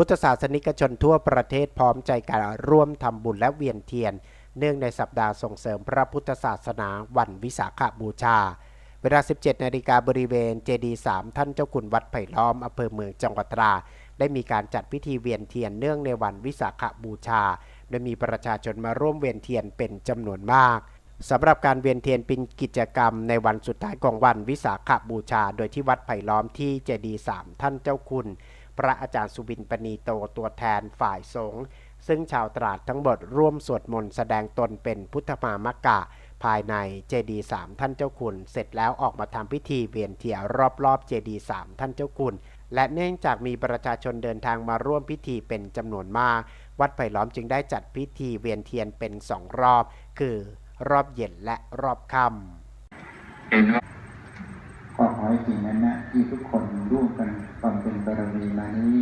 พุทธศาสนิกชนทั่วประเทศพร้อมใจกันร่วมทำบุญและเวียนเทียน เนื่องในสัปดาห์ส่งเสริมพระพุทธศาสนาวันวิสาขบูชา เวลา 17 นาฬิกาบริเวณเจดีย์3ท่านเจ้าคุณวัดไผ่ล้อมอำเภอเมืองจังหวัดตรา ได้มีการจัดพิธีเวียนเทียนเนื่องในวันวิสาขบูชา โดยมีประชาชนมาร่วมเวียนเทียนเป็นจำนวนมากสำหรับการเวียนเทียนเป็นกิจกรรมในวันสุดท้ายของวันวิสาขบูชา โดยที่วัดไผ่ล้อมที่เจดีย์3ท่านเจ้าคุณ พระอาจารย์สุบินปณีโตตัวแทนฝ่ายสงฆ์ซึ่งชาวตราดทั้งหมดร่วมสวดมนต์แสดงตนเป็นพุทธมามกะ ภายในเจดีสามท่านเจ้าคุณ เสร็จแล้วออกมาทำพิธีเวียนเทียนรอบๆเจดีสามท่านเจ้าคุณ และเนื่องจากมีประชาชนเดินทางมาร่วมพิธีเป็นจำนวนมาก วัดไผ่ล้อมจึงได้จัดพิธีเวียนเทียนเป็นสองรอบ คือรอบเย็นและรอบค่ำเห็นว่าก็ขอให้สิ่งนั้นนะที่ทุกคนร่วมกันบำ บารมีมานี้